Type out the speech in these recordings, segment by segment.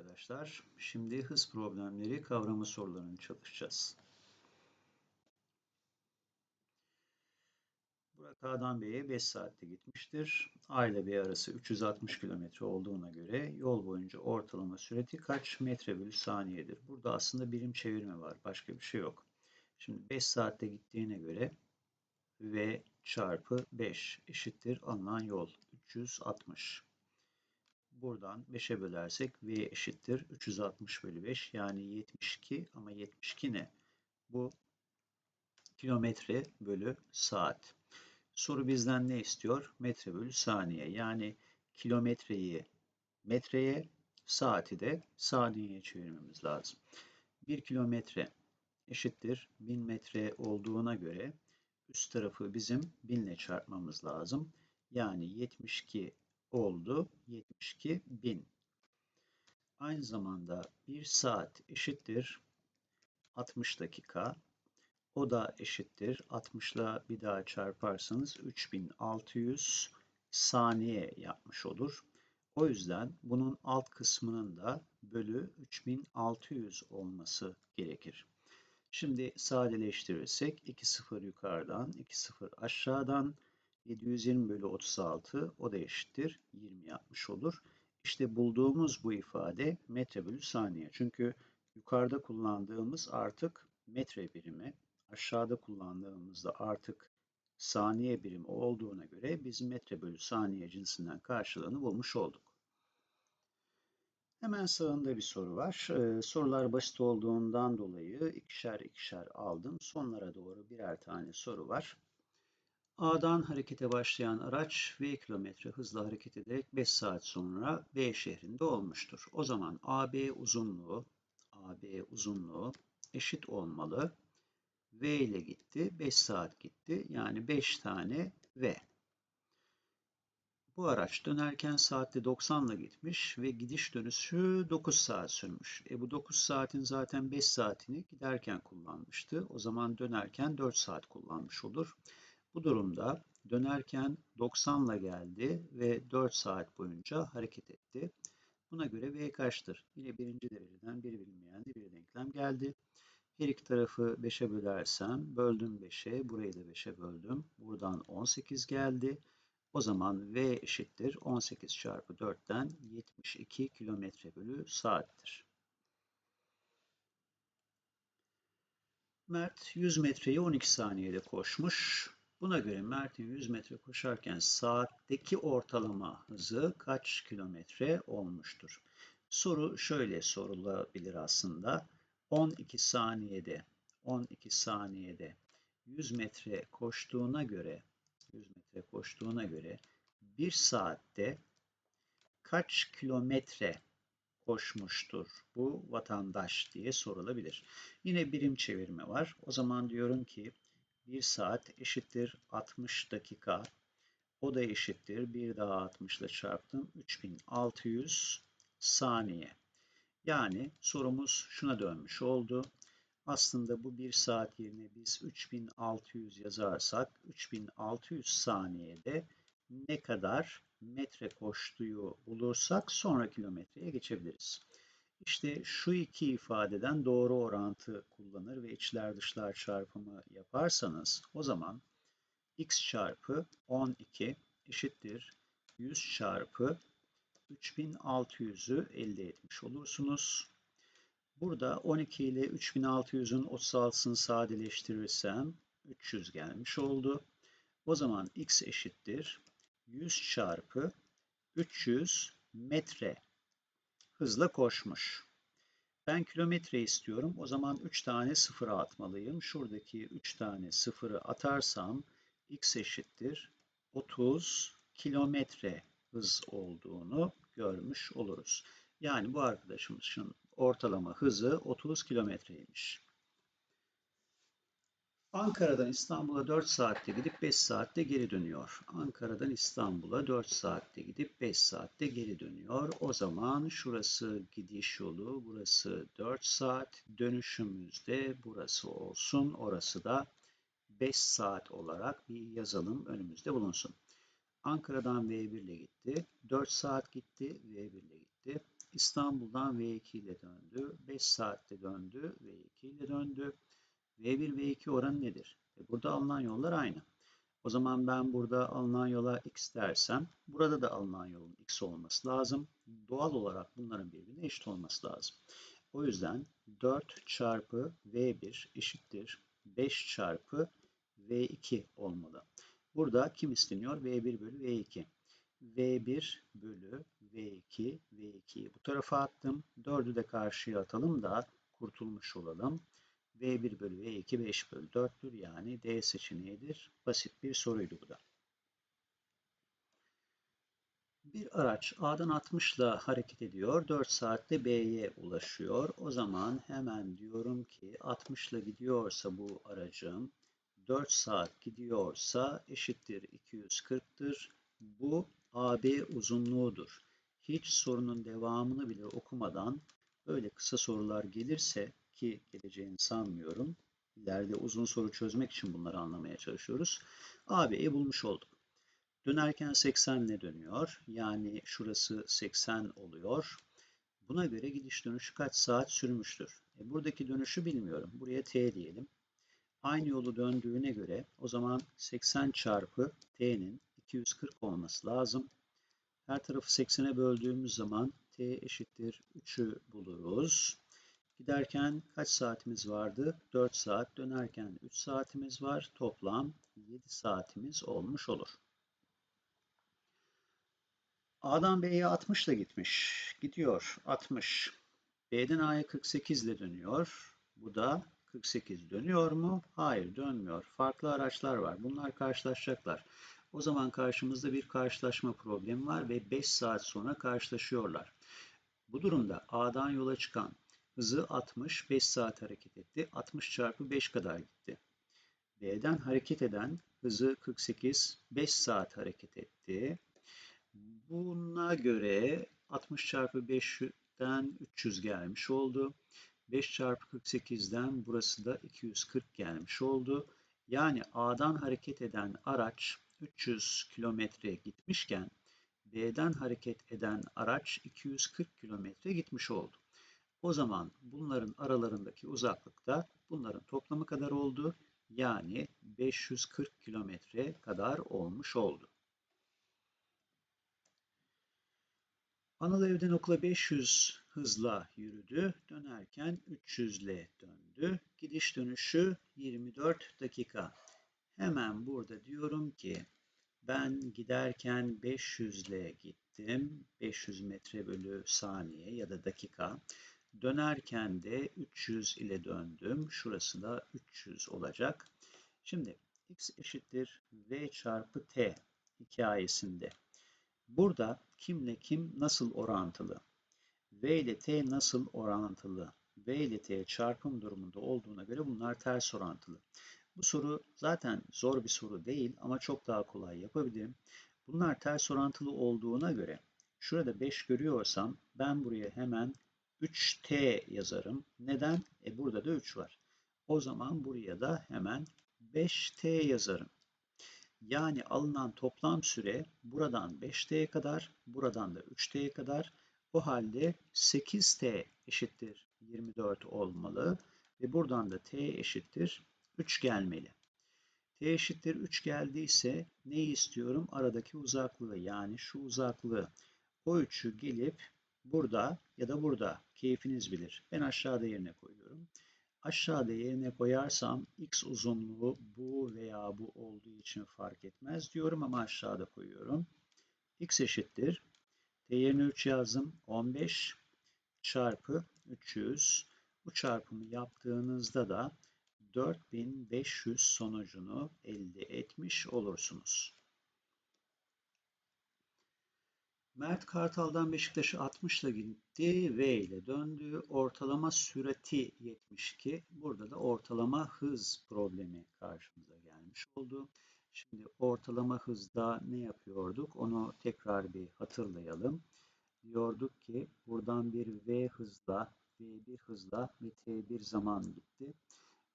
arkadaşlar. Şimdi hız problemleri kavrama sorularını çalışacağız. Burak A'dan B'ye 5 saatte gitmiştir. A ile B arası 360 km olduğuna göre yol boyunca ortalama süreti kaç metre bölü saniyedir? Burada aslında birim çevirme var. Başka bir şey yok. Şimdi 5 saatte gittiğine göre V çarpı 5 eşittir alınan yol 360. Buradan 5'e bölersek V eşittir 360 bölü 5 yani 72 ama 72 ne? Bu kilometre bölü saat. Soru bizden ne istiyor? Metre bölü saniye. Yani kilometreyi metreye, saati de saniyeye çevirmemiz lazım. 1 kilometre eşittir 1000 metre olduğuna göre üst tarafı bizim 1000 ile çarpmamız lazım. Yani 72 oldu. 72 bin. Aynı zamanda 1 saat eşittir 60 dakika. O da eşittir 60 ile bir daha çarparsanız 3600 saniye yapmış olur. O yüzden bunun alt kısmının da bölü 3600 olması gerekir. Şimdi sadeleştirirsek 2 sıfır yukarıdan 2 sıfır aşağıdan 720 bölü 36 o da eşittir 20 yapmış olur. İşte bulduğumuz bu ifade metre bölü saniye. Çünkü yukarıda kullandığımız artık metre birimi, aşağıda kullandığımızda artık saniye birimi olduğuna göre biz metre bölü saniye cinsinden karşılığını bulmuş olduk. Hemen sağında bir soru var. Ee, sorular basit olduğundan dolayı ikişer ikişer aldım. Sonlara doğru birer tane soru var. A'dan harekete başlayan araç V kilometre hızla hareket ederek 5 saat sonra B şehrinde olmuştur. O zaman AB uzunluğu AB uzunluğu eşit olmalı. V ile gitti. 5 saat gitti. Yani 5 tane V. Bu araç dönerken saatte 90 ile gitmiş ve gidiş dönüşü 9 saat sürmüş. E bu 9 saatin zaten 5 saatini giderken kullanmıştı. O zaman dönerken 4 saat kullanmış olur. Bu durumda dönerken 90 ile geldi ve 4 saat boyunca hareket etti. Buna göre V kaçtır? Yine birinci dereceden bir bilinmeyen bir denklem geldi. Her iki tarafı 5'e bölersem böldüm 5'e, burayı da 5'e böldüm. Buradan 18 geldi. O zaman V eşittir 18 çarpı 4'ten 72 kilometre bölü saattir. Mert 100 metreyi 12 saniyede koşmuş. Buna göre Mert'in 100 metre koşarken saatteki ortalama hızı kaç kilometre olmuştur? Soru şöyle sorulabilir aslında. 12 saniyede 12 saniyede 100 metre koştuğuna göre 100 metre koştuğuna göre 1 saatte kaç kilometre koşmuştur bu vatandaş diye sorulabilir. Yine birim çevirme var. O zaman diyorum ki 1 saat eşittir 60 dakika. O da eşittir. Bir daha 60 ile çarptım. 3600 saniye. Yani sorumuz şuna dönmüş oldu. Aslında bu 1 saat yerine biz 3600 yazarsak 3600 saniyede ne kadar metre koştuğu bulursak sonra kilometreye geçebiliriz. İşte şu iki ifadeden doğru orantı kullanır ve içler dışlar çarpımı yaparsanız o zaman x çarpı 12 eşittir 100 çarpı 3600'ü elde etmiş olursunuz. Burada 12 ile 3600'ün 36'sını sadeleştirirsem 300 gelmiş oldu. O zaman x eşittir 100 çarpı 300 metre hızla koşmuş. Ben kilometre istiyorum. O zaman 3 tane sıfıra atmalıyım. Şuradaki 3 tane sıfırı atarsam x eşittir 30 kilometre hız olduğunu görmüş oluruz. Yani bu arkadaşımızın ortalama hızı 30 kilometreymiş. Ankara'dan İstanbul'a 4 saatte gidip 5 saatte geri dönüyor. Ankara'dan İstanbul'a 4 saatte gidip 5 saatte geri dönüyor. O zaman şurası gidiş yolu, burası 4 saat. Dönüşümüzde burası olsun, orası da 5 saat olarak bir yazalım önümüzde bulunsun. Ankara'dan V1 ile gitti. 4 saat gitti, V1 ile gitti. İstanbul'dan V2 ile döndü. 5 saatte döndü. V2 ile döndü. V1 V2 oranı nedir? E burada alınan yollar aynı. O zaman ben burada alınan yola x dersem burada da alınan yolun x olması lazım. Doğal olarak bunların birbirine eşit olması lazım. O yüzden 4 çarpı V1 eşittir 5 çarpı V2 olmalı. Burada kim isteniyor? V1 bölü V2. V1 bölü V2, V2'yi bu tarafa attım. 4'ü de karşıya atalım da kurtulmuş olalım. V1 bölü V2 5 bölü 4'tür. Yani D seçeneğidir. Basit bir soruydu bu da. Bir araç A'dan 60 ile hareket ediyor. 4 saatte B'ye ulaşıyor. O zaman hemen diyorum ki 60 ile gidiyorsa bu aracım 4 saat gidiyorsa eşittir 240'tır. Bu AB uzunluğudur. Hiç sorunun devamını bile okumadan böyle kısa sorular gelirse ki geleceğini sanmıyorum. İleride uzun soru çözmek için bunları anlamaya çalışıyoruz. AB'yi bulmuş olduk. Dönerken 80 ne dönüyor? Yani şurası 80 oluyor. Buna göre gidiş dönüşü kaç saat sürmüştür? E buradaki dönüşü bilmiyorum. Buraya t diyelim. Aynı yolu döndüğüne göre o zaman 80 çarpı t'nin 240 olması lazım. Her tarafı 80'e böldüğümüz zaman t eşittir 3'ü buluruz. Giderken kaç saatimiz vardı? 4 saat. Dönerken 3 saatimiz var. Toplam 7 saatimiz olmuş olur. A'dan B'ye 60 ile gitmiş. Gidiyor 60. B'den A'ya 48 ile dönüyor. Bu da 48 dönüyor mu? Hayır dönmüyor. Farklı araçlar var. Bunlar karşılaşacaklar. O zaman karşımızda bir karşılaşma problemi var ve 5 saat sonra karşılaşıyorlar. Bu durumda A'dan yola çıkan hızı 60, 5 saat hareket etti. 60 çarpı 5 kadar gitti. B'den hareket eden hızı 48, 5 saat hareket etti. Buna göre 60 çarpı 5'ten 300 gelmiş oldu. 5 çarpı 48'den burası da 240 gelmiş oldu. Yani A'dan hareket eden araç 300 kilometre gitmişken B'den hareket eden araç 240 kilometre gitmiş oldu. O zaman bunların aralarındaki uzaklık da bunların toplamı kadar oldu. Yani 540 kilometre kadar olmuş oldu. Anıl evden okula 500 hızla yürüdü. Dönerken 300 ile döndü. Gidiş dönüşü 24 dakika. Hemen burada diyorum ki ben giderken 500 ile gittim. 500 metre bölü saniye ya da dakika. Dönerken de 300 ile döndüm. Şurası da 300 olacak. Şimdi x eşittir v çarpı t hikayesinde. Burada kimle kim nasıl orantılı? V ile T nasıl orantılı? V ile T çarpım durumunda olduğuna göre bunlar ters orantılı. Bu soru zaten zor bir soru değil ama çok daha kolay yapabilirim. Bunlar ters orantılı olduğuna göre şurada 5 görüyorsam ben buraya hemen 3T yazarım. Neden? E burada da 3 var. O zaman buraya da hemen 5T yazarım. Yani alınan toplam süre buradan 5T'ye kadar, buradan da 3T'ye kadar. O halde 8T eşittir 24 olmalı ve buradan da T eşittir 3 gelmeli. T eşittir 3 geldiyse neyi istiyorum? Aradaki uzaklığı yani şu uzaklığı. O 3'ü gelip burada ya da burada keyfiniz bilir. Ben aşağıda yerine koyuyorum. Aşağıda yerine koyarsam x uzunluğu bu veya bu olduğu için fark etmez diyorum ama aşağıda koyuyorum. x eşittir. t yerine 3 yazdım. 15 çarpı 300. Bu çarpımı yaptığınızda da 4500 sonucunu elde etmiş olursunuz. Mert Kartal'dan Beşiktaş'a 60 ile gitti. V ile döndü. Ortalama sürati 72. Burada da ortalama hız problemi karşımıza gelmiş oldu. Şimdi ortalama hızda ne yapıyorduk? Onu tekrar bir hatırlayalım. Diyorduk ki buradan bir V hızla, V1 hızla ve T1 zaman gitti.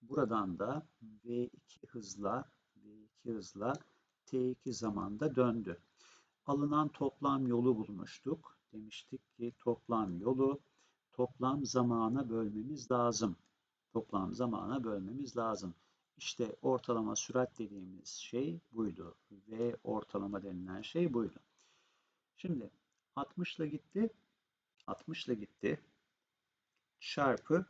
Buradan da V2 hızla, V2 hızla T2 zamanda döndü alınan toplam yolu bulmuştuk. demiştik ki toplam yolu toplam zamana bölmemiz lazım. Toplam zamana bölmemiz lazım. İşte ortalama sürat dediğimiz şey buydu. Ve ortalama denilen şey buydu. Şimdi 60 ile gitti. 60 ile gitti. Çarpı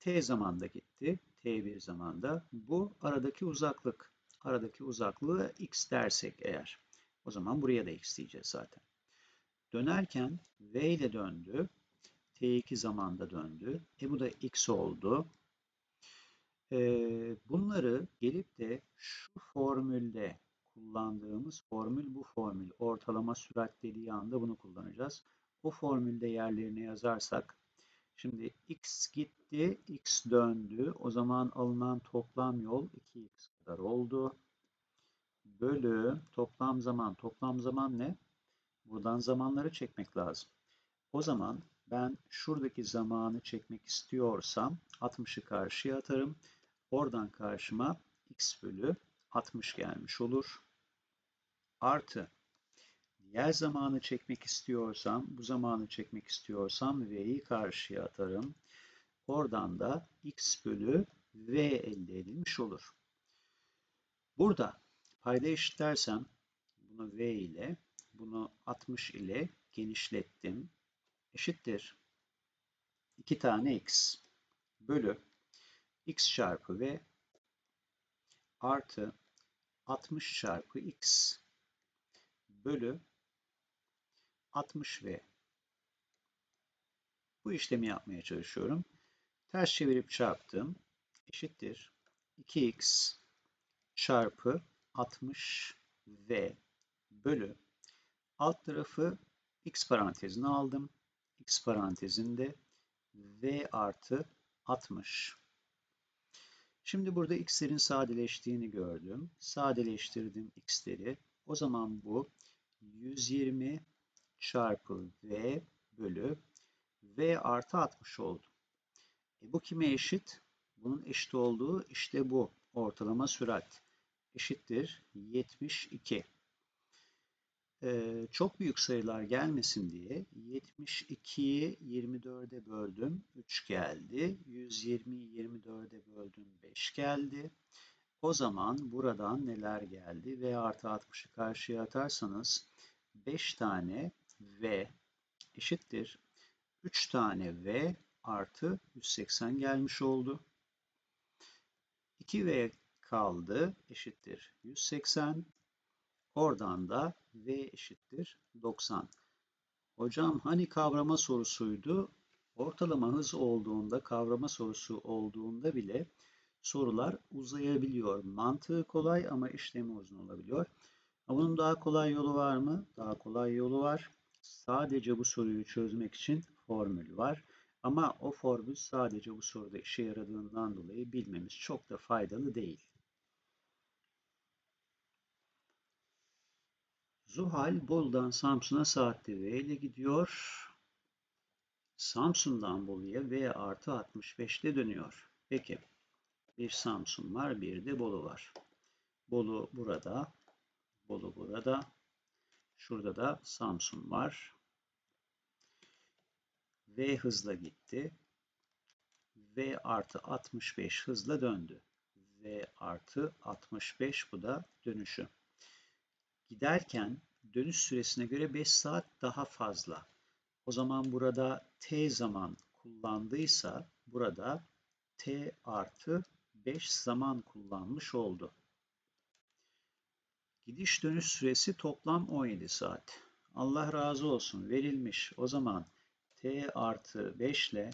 t zamanda gitti. t1 zamanda. Bu aradaki uzaklık. Aradaki uzaklığı x dersek eğer. O zaman buraya da x diyeceğiz zaten. Dönerken v ile döndü. t2 zamanda döndü. E bu da x oldu. Ee, bunları gelip de şu formülde kullandığımız formül bu formül. Ortalama sürat dediği anda bunu kullanacağız. O formülde yerlerine yazarsak şimdi x gitti, x döndü. O zaman alınan toplam yol 2x kadar oldu. Bölü toplam zaman. Toplam zaman ne? Buradan zamanları çekmek lazım. O zaman ben şuradaki zamanı çekmek istiyorsam 60'ı karşıya atarım. Oradan karşıma x bölü 60 gelmiş olur. Artı diğer zamanı çekmek istiyorsam, bu zamanı çekmek istiyorsam v'yi karşıya atarım. Oradan da x bölü v elde edilmiş olur. Burada payda eşitlersem bunu v ile, bunu 60 ile genişlettim. Eşittir. 2 tane x bölü x çarpı v artı 60 çarpı x bölü 60v. Bu işlemi yapmaya çalışıyorum. Ters çevirip çarptım. Eşittir. 2x çarpı 60v bölü alt tarafı x parantezine aldım. x parantezinde v artı 60 Şimdi burada x'lerin sadeleştiğini gördüm. Sadeleştirdim x'leri. O zaman bu 120 çarpı v bölü v artı 60 oldu. E bu kime eşit? Bunun eşit olduğu işte bu. Ortalama sürat eşittir 72. Ee, çok büyük sayılar gelmesin diye 72'yi 24'e böldüm 3 geldi. 120'yi 24'e böldüm 5 geldi. O zaman buradan neler geldi? V artı 60'ı karşıya atarsanız 5 tane V eşittir. 3 tane V artı 180 gelmiş oldu. 2V kaldı eşittir 180 Oradan da V eşittir 90. Hocam hani kavrama sorusuydu? Ortalama hız olduğunda, kavrama sorusu olduğunda bile sorular uzayabiliyor. Mantığı kolay ama işlemi uzun olabiliyor. Bunun daha kolay yolu var mı? Daha kolay yolu var. Sadece bu soruyu çözmek için formül var. Ama o formül sadece bu soruda işe yaradığından dolayı bilmemiz çok da faydalı değil. Zuhal Bolu'dan Samsun'a saatte V ile gidiyor. Samsun'dan Bolu'ya V artı 65 ile dönüyor. Peki bir Samsun var bir de Bolu var. Bolu burada. Bolu burada. Şurada da Samsun var. V hızla gitti. V artı 65 hızla döndü. V artı 65 bu da dönüşü giderken dönüş süresine göre 5 saat daha fazla. O zaman burada t zaman kullandıysa burada t artı 5 zaman kullanmış oldu. Gidiş dönüş süresi toplam 17 saat. Allah razı olsun verilmiş. O zaman t artı 5 ile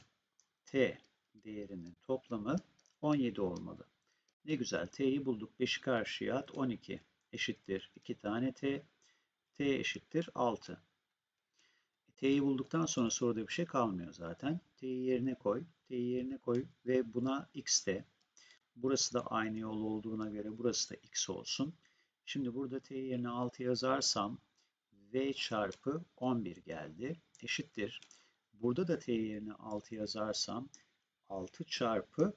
t değerinin toplamı 17 olmalı. Ne güzel t'yi bulduk. 5'i karşıya at 12 eşittir 2 tane t. t eşittir 6. t'yi bulduktan sonra soruda bir şey kalmıyor zaten. t'yi yerine koy. t'yi yerine koy ve buna x de. Burası da aynı yol olduğuna göre burası da x olsun. Şimdi burada t yerine 6 yazarsam v çarpı 11 geldi. Eşittir. Burada da t yerine 6 yazarsam 6 çarpı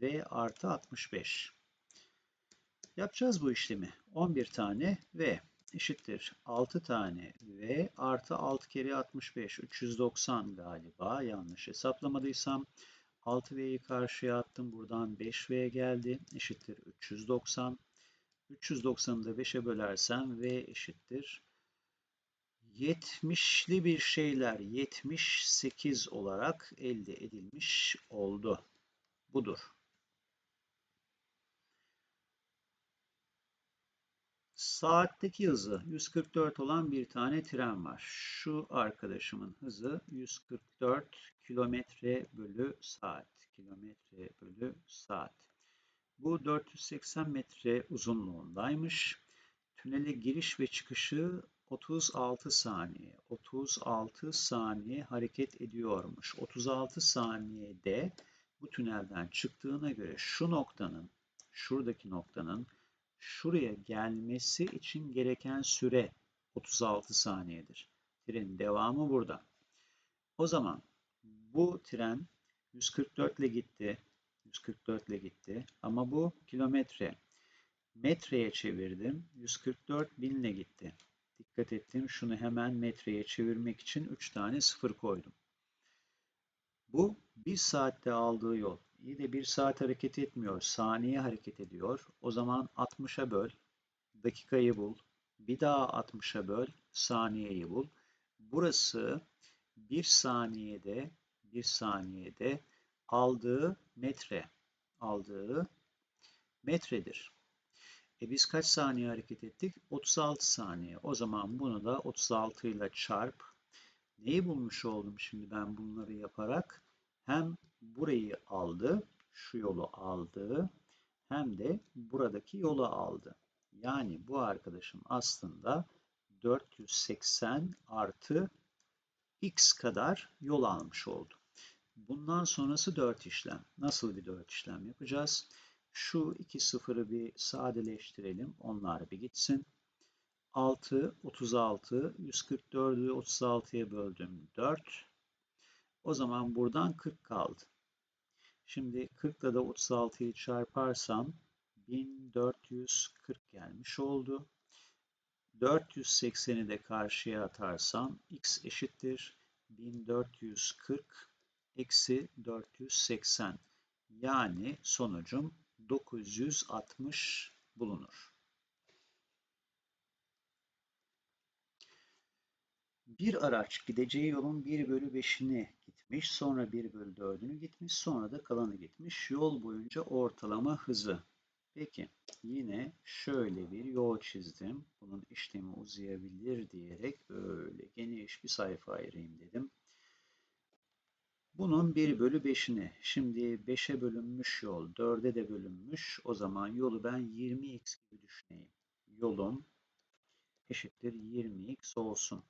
v artı 65. Yapacağız bu işlemi. 11 tane V eşittir 6 tane V artı 6 kere 65 390 galiba yanlış hesaplamadıysam 6V'yi karşıya attım buradan 5V geldi eşittir 390 390'ı da 5'e bölersem V eşittir 70'li bir şeyler 78 olarak elde edilmiş oldu. Budur. Saatteki hızı 144 olan bir tane tren var. Şu arkadaşımın hızı 144 kilometre bölü saat. Kilometre bölü saat. Bu 480 metre uzunluğundaymış. Tünele giriş ve çıkışı 36 saniye. 36 saniye hareket ediyormuş. 36 saniyede bu tünelden çıktığına göre şu noktanın, şuradaki noktanın şuraya gelmesi için gereken süre 36 saniyedir. Trenin devamı burada. O zaman bu tren 144 ile gitti. 144 ile gitti. Ama bu kilometre. Metreye çevirdim. 144 bin ile gitti. Dikkat ettim. Şunu hemen metreye çevirmek için 3 tane sıfır koydum. Bu 1 saatte aldığı yol. İyi de 1 saat hareket etmiyor. Saniye hareket ediyor. O zaman 60'a böl. Dakikayı bul. Bir daha 60'a böl. Saniyeyi bul. Burası 1 saniyede 1 saniyede aldığı metre. Aldığı metredir. E biz kaç saniye hareket ettik? 36 saniye. O zaman bunu da 36 ile çarp. Neyi bulmuş oldum şimdi ben bunları yaparak? Hem burayı aldı, şu yolu aldı, hem de buradaki yolu aldı. Yani bu arkadaşım aslında 480 artı x kadar yol almış oldu. Bundan sonrası 4 işlem. Nasıl bir 4 işlem yapacağız? Şu iki sıfırı bir sadeleştirelim. Onlar bir gitsin. 6, 36, 144'ü 36'ya böldüm 4. O zaman buradan 40 kaldı. Şimdi 40 ile de 36'yı çarparsam 1440 gelmiş oldu. 480'i de karşıya atarsam x eşittir 1440 eksi 480. Yani sonucum 960 bulunur. Bir araç gideceği yolun 1 bölü 5'ini gitmiş, sonra 1 bölü 4'ünü gitmiş, sonra da kalanı gitmiş. Yol boyunca ortalama hızı. Peki yine şöyle bir yol çizdim. Bunun işlemi uzayabilir diyerek böyle geniş bir sayfa ayırayım dedim. Bunun 1 bölü 5'ini. Şimdi 5'e bölünmüş yol 4'e de bölünmüş. O zaman yolu ben 20x gibi düşüneyim. Yolum eşittir 20x olsun.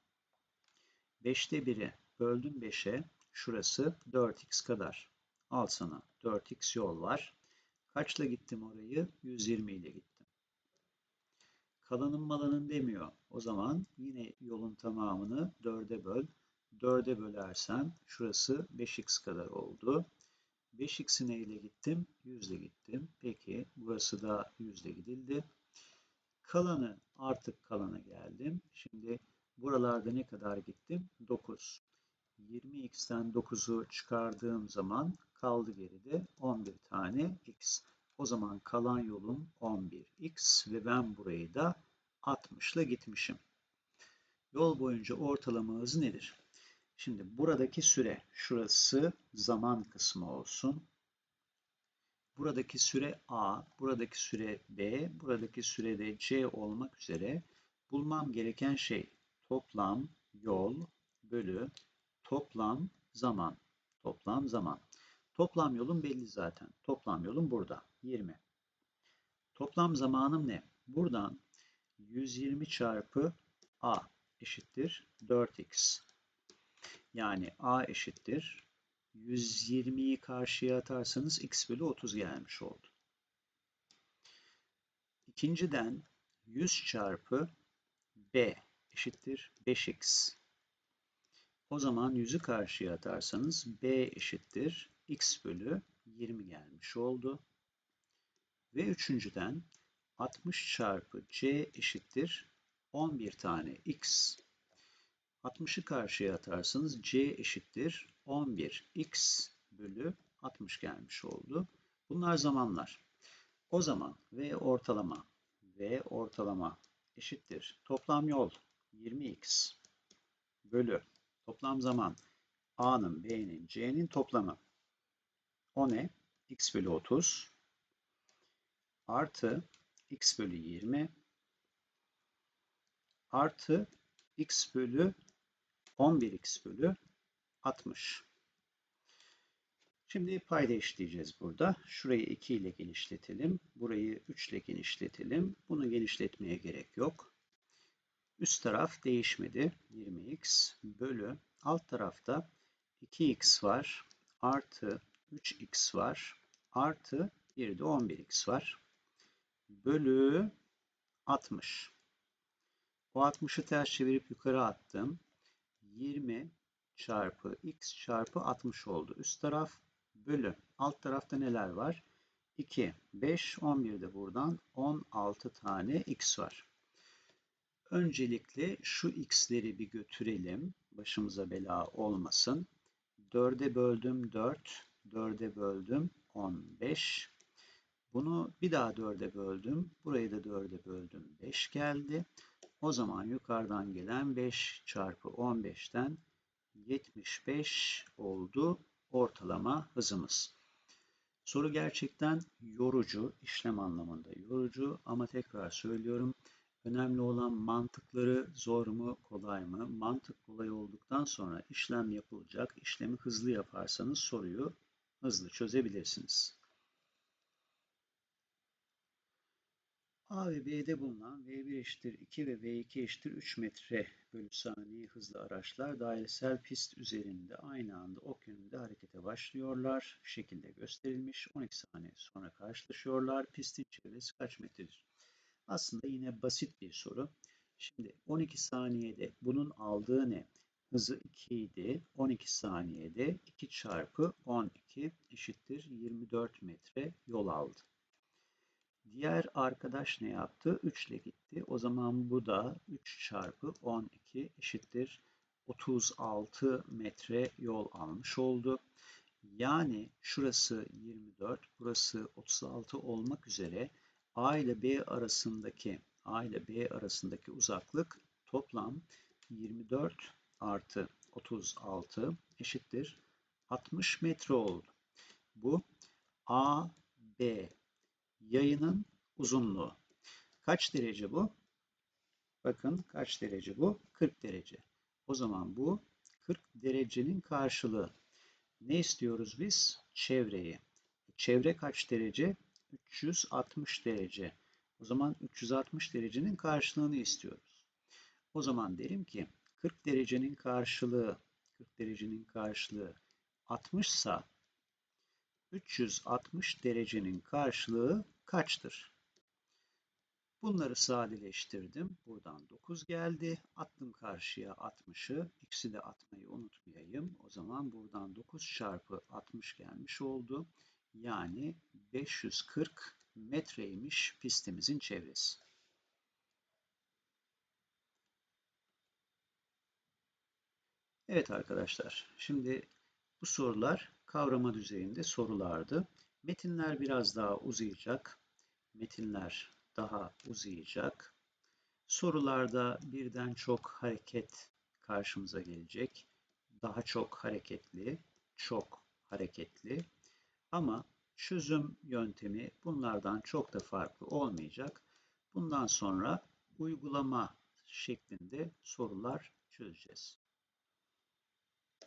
5'te 1'i böldüm 5'e. Şurası 4x kadar. Al sana 4x yol var. Kaçla gittim orayı? 120 ile gittim. Kalanın malanın demiyor. O zaman yine yolun tamamını 4'e böl. 4'e bölersen şurası 5x kadar oldu. 5x'i neyle gittim? 100 ile gittim. Peki burası da 100 ile gidildi. Kalanı artık kalana geldim. Şimdi buralarda ne kadar gittim? 9. 20x'ten 9'u çıkardığım zaman kaldı geride 11 tane x. O zaman kalan yolum 11x ve ben burayı da 60 ile gitmişim. Yol boyunca ortalama hız nedir? Şimdi buradaki süre, şurası zaman kısmı olsun. Buradaki süre A, buradaki süre B, buradaki süre de C olmak üzere bulmam gereken şey toplam yol bölü toplam zaman. Toplam zaman. Toplam yolum belli zaten. Toplam yolum burada. 20. Toplam zamanım ne? Buradan 120 çarpı A eşittir 4x. Yani a eşittir. 120'yi karşıya atarsanız x bölü 30 gelmiş oldu. İkinciden 100 çarpı b eşittir 5x. O zaman 100'ü karşıya atarsanız b eşittir x bölü 20 gelmiş oldu. Ve üçüncüden 60 çarpı c eşittir 11 tane x. 60'ı karşıya atarsanız c eşittir 11x bölü 60 gelmiş oldu. Bunlar zamanlar. O zaman v ortalama v ortalama eşittir. Toplam yol 20x bölü toplam zaman a'nın b'nin c'nin toplamı. O ne? x bölü 30 artı x bölü 20 artı x bölü 11x bölü 60. Şimdi payda eşitleyeceğiz burada. Şurayı 2 ile genişletelim. Burayı 3 ile genişletelim. Bunu genişletmeye gerek yok. Üst taraf değişmedi. 20x bölü alt tarafta 2x var. Artı 3x var. Artı bir de 11x var. Bölü 60. O 60'ı ters çevirip yukarı attım. 20 çarpı x çarpı 60 oldu. Üst taraf bölü. Alt tarafta neler var? 2, 5, 11 de buradan 16 tane x var. Öncelikle şu x'leri bir götürelim. Başımıza bela olmasın. 4'e böldüm 4, 4'e böldüm 15. Bunu bir daha 4'e böldüm. Burayı da 4'e böldüm 5 geldi. O zaman yukarıdan gelen 5 çarpı 15'ten 75 oldu ortalama hızımız. Soru gerçekten yorucu, işlem anlamında yorucu ama tekrar söylüyorum. Önemli olan mantıkları zor mu, kolay mı? Mantık kolay olduktan sonra işlem yapılacak. İşlemi hızlı yaparsanız soruyu hızlı çözebilirsiniz. A ve B'de bulunan V1 eşittir 2 ve V2 eşittir 3 metre bölü saniye hızlı araçlar dairesel pist üzerinde aynı anda ok yönünde harekete başlıyorlar. Şekilde gösterilmiş. 12 saniye sonra karşılaşıyorlar. Pistin çevresi kaç metredir? Aslında yine basit bir soru. Şimdi 12 saniyede bunun aldığı ne? Hızı 2 idi. 12 saniyede 2 çarpı 12 eşittir 24 metre yol aldı. Diğer arkadaş ne yaptı? 3 ile gitti. O zaman bu da 3 çarpı 12 eşittir 36 metre yol almış oldu. Yani şurası 24, burası 36 olmak üzere A ile B arasındaki A ile B arasındaki uzaklık toplam 24 artı 36 eşittir 60 metre oldu. Bu A, B yayının uzunluğu. Kaç derece bu? Bakın kaç derece bu? 40 derece. O zaman bu 40 derecenin karşılığı. Ne istiyoruz biz? Çevreyi. Çevre kaç derece? 360 derece. O zaman 360 derecenin karşılığını istiyoruz. O zaman derim ki 40 derecenin karşılığı 40 derecenin karşılığı 60 sa 360 derecenin karşılığı kaçtır? Bunları sadeleştirdim. Buradan 9 geldi. Attım karşıya 60'ı. X'i de atmayı unutmayayım. O zaman buradan 9 çarpı 60 gelmiş oldu. Yani 540 metreymiş pistimizin çevresi. Evet arkadaşlar, şimdi bu sorular kavrama düzeyinde sorulardı. Metinler biraz daha uzayacak. Metinler daha uzayacak. Sorularda birden çok hareket karşımıza gelecek. Daha çok hareketli, çok hareketli. Ama çözüm yöntemi bunlardan çok da farklı olmayacak. Bundan sonra uygulama şeklinde sorular çözeceğiz.